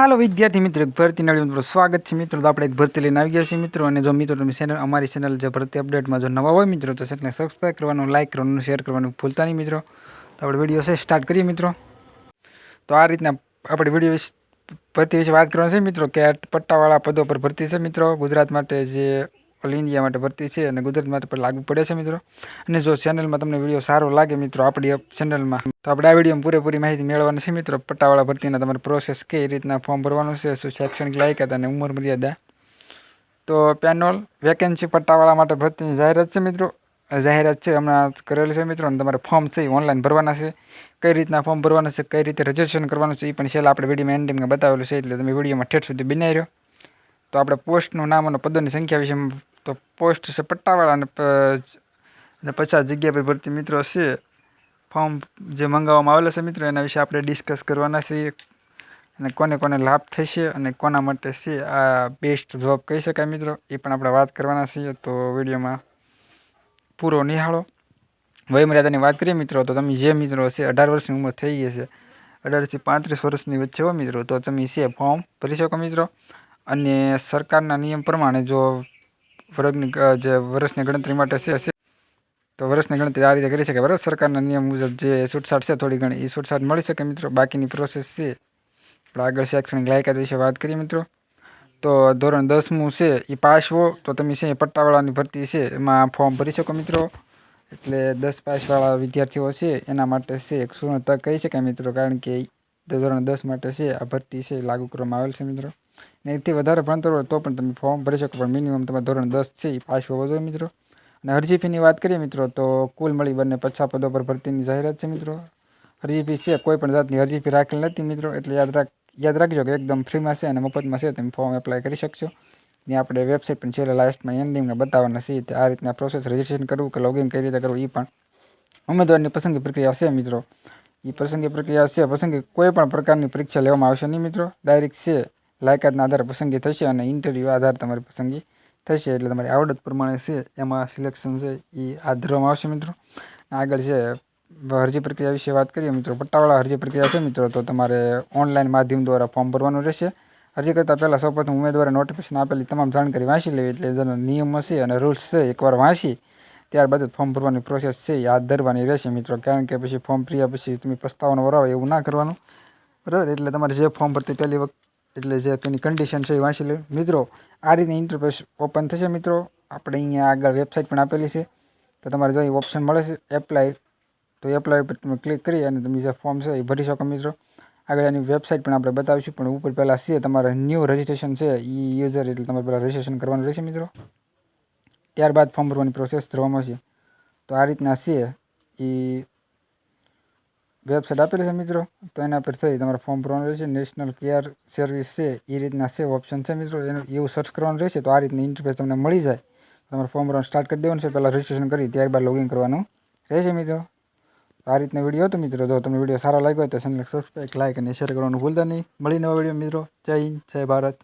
હાલો વિદ્યાર્થી મિત્રો ભરતી નળી મિત્રો, સ્વાગત છે મિત્રો. તો આપણે એક ભરતી લઈને આવી ગયા છીએ મિત્રો. અને જો મિત્રો તમે ચેનલ અમારી ચેનલ જે ભરતી અપડેટમાં જો નવા હોય મિત્રો, તો ચેનલને સબસ્ક્રાઈબ કરવાનું લાઇક કરવાનું શેર કરવાનું ભૂલતા નહીં મિત્રો. તો આપણે વીડિયો છે સ્ટાર્ટ કરીએ મિત્રો. તો આ રીતના આપણે વીડિયો વિશે ભરતી વિશે વાત કરવાની છે મિત્રો, કે પટ્ટાવાળા પદો પર ભરતી છે મિત્રો. ગુજરાત માટે જે ઓલ ઇન્ડિયા માટે ભરતી છે અને ગુજરાત માટે પણ લાગુ પડે છે મિત્રો. અને જો ચેનલમાં તમને વીડિયો સારો લાગે મિત્રો, આપણી ચેનલમાં તો આપણે આ વિડીયોમાં પૂરેપૂરી માહિતી મેળવવાની છે મિત્રો. પટ્ટાવાળા ભરતીના તમારે પ્રોસેસ કઈ રીતના ફોર્મ ભરવાનું છે, શું શૈક્ષણિક લાયકાત અને ઉંમર મર્યાદા. તો પેનોલ વેકેન્સી પટ્ટાવાળા માટે ભરતીની જાહેરાત છે મિત્રો. જાહેરાત છે, હમણાં કરેલી છે મિત્રો, અને તમારે ફોર્મ છે ઓનલાઈન ભરવાના છે. કઈ રીતના ફોર્મ ભરવાના છે, કઈ રીતે રજિસ્ટ્રેશન કરવાનું છે એ પણ છેલ્લા આપણે વિડીયોમાં એન્ડિંગમાં બતાવેલું છે, એટલે તમે વિડીયોમાં ઠેઠ સુધી બનાવી રહ્યો. તો આપણે પોસ્ટનું નામ અને પદોની સંખ્યા વિશે તો પોસ્ટ છે પટ્ટાવાળા અને પચાસ જગ્યા પર ભરતી મિત્રો છે. ફોર્મ જે મંગાવવામાં આવેલા છે મિત્રો, એના વિશે આપણે ડિસ્કસ કરવાના છીએ. અને કોને કોને લાભ થશે અને કોના માટે છે, આ બેસ્ટ જોબ કહી શકાય મિત્રો. એ પણ આપણે વાત કરવાના છીએ. તો વિડીયોમાં પૂરો નિહાળો. વયમર્યાદાની વાત કરીએ મિત્રો, તો તમે જે મિત્રો છે, અઢાર વર્ષની ઉંમર થઈ ગઈ છે. અઢારથી પાંત્રીસ વર્ષની વચ્ચે હો મિત્રો, તો તમે છે ફોર્મ ભરી શકો મિત્રો. અને સરકારના નિયમ પ્રમાણે જો વર્ગની જે વર્ષની ગણતરી માટે છે છે. તો વર્ષની ગણતરી આ રીતે કરી શકે. બરાબર? સરકારના નિયમ મુજબ જે છૂટછાટ છે થોડી ઘણી એ છૂટછાટ મળી શકે મિત્રો. બાકીની પ્રોસેસ છે. આપણે આગળ શૈક્ષણિક લાયકાત વિશે વાત કરીએ મિત્રો. તો ધોરણ દસમું છે એ પાસ હો. તો તમે છે પટ્ટાવાળાની ભરતી છે, એમાં ફોર્મ ભરી શકો મિત્રો. એટલે દસ પાસવાળા વિદ્યાર્થીઓ છે, એના માટે છે એક સુવર્ણ તક કહી શકાય મિત્રો. કારણ કે ધોરણ દસ માટે છે, આ ભરતી છે, લાગુ કરવામાં આવેલ છે મિત્રો. ને એથી વધારે ભણતર હોય તો પણ તમે ફોર્મ ભરી શકો, પણ મિનિમમ તમારે ધોરણ દસ છે એ પાસ હોવો જોઈએ મિત્રો. અને અરજી ફીની વાત કરીએ મિત્રો, તો કુલ મળી બંને પચાસ પદો પર ભરતીની જાહેરાત છે મિત્રો. અરજી ફી છે, કોઈ પણ જાતની અરજી ફી રાખેલ નથી મિત્રો, એટલે યાદ રાખ, યાદ રાખજો કે એકદમ ફ્રીમાં છે અને મફતમાં છે, તમે ફોર્મ એપ્લાય કરી શકશો. ને આપણે વેબસાઇટ પણ છેલ્લે લાસ્ટમાં એન્ડિંગમાં બતાવવાના છીએ, તે આ રીતના પ્રોસેસ રજીસ્ટ્રેશન કરવું કે લોગિન કઈ રીતે કરવું એ પણ ઉમેદવારની પસંદગી પ્રક્રિયા છે મિત્રો. એ પસંદગી પ્રક્રિયા છે, પસંદગી કોઈ પણ પ્રકારની પરીક્ષા લેવામાં આવશે નહીં મિત્રો. ડાયરેક્ટ છે. લાયકાતના આધારે પસંદગી થશે અને ઇન્ટરવ્યૂ આધાર તમારી પસંદગી થશે એટલે તમારી આવડત પ્રમાણે છે, એમાં સિલેક્શન છે એ હાથ ધરવામાં આવશે મિત્રો. આગળ છે, અરજી પ્રક્રિયા વિશે વાત કરીએ મિત્રો. પટ્ટાવાળા અરજી પ્રક્રિયા છે મિત્રો, તો તમારે ઓનલાઈન માધ્યમ દ્વારા ફોર્મ ભરવાનું રહેશે. અરજી કરતાં પહેલાં સૌપ્રથમ ઉમેદવારે નોટિફિકેશન આપેલી તમામ જાણકારી વાંચી લેવી એટલે જેનો નિયમ હશે અને રૂલ્સ છે, એકવાર વાંચી ત્યારબાદ જ ફોર્મ ભરવાની પ્રોસેસ છે એ હાથ ધરવાની રહેશે મિત્રો. કારણ કે પછી ફોર્મ ભર્યા પછી તમે પસ્તાવાનો વરાવો એવું ના કરવાનું. બરાબર? એટલે તમારે જે ફોર્મ ભરતી પહેલી વખત એટલે જે એની કન્ડિશન છે એ વાંચી લે મિત્રો, આ રીતે ઇન્ટરફેસ ઓપન થશે મિત્રો. આપણે અહીંયા આગળ વેબસાઇટ પણ આપેલી છે. તો તમારે જો ઓપ્શન મળે છે એપ્લાય તો એપ્લાય પર તમે ક્લિક કરી અને તમે જે ફોર્મ છે એ ભરી શકો મિત્રો. આગળ એની વેબસાઇટ પણ આપણે બતાવીશું. પણ ઉપર પહેલાં છે તમારે ન્યૂ રજિસ્ટ્રેશન છે એ યુઝર એટલે તમારે પહેલાં રજિસ્ટ્રેશન કરવાનું રહેશે મિત્રો. ત્યારબાદ ફોર્મ ભરવાની પ્રોસેસ કરવામાં છે. તો આ રીતના છે એ વેબસાઇટ આપેલી છે મિત્રો? તો એના પર થઈ. તમારે ફોર્મ ભરવાનું રહેશે. નેશનલ કેર સર્વિસ છે. એ રીતના સેવ ઓપ્શન છે મિત્રો. એનું એવું સર્ચ કરવાનું રહેશે તો આ રીતની ઇન્ટરફેસ તમને મળી જાય. તમારે ફોર્મ ભરવાનું સ્ટાર્ટ કરી દેવાનું છે. પહેલાં રજિસ્ટ્રેશન કરી, ત્યારબાદ લોગિન કરવાનું રહેશે મિત્રો. આ રીતનો વીડિયો હતો મિત્રો. જો તમને વીડિયો સારો લાગ્યો હોય તો ચેનલ સબસ્ક્રાઈબ લાઈક અને શેર કરવાનું ભૂલતા નહીં. મળી નવા વીડિયો મિત્રો. જય હિન્દ, જય ભારત.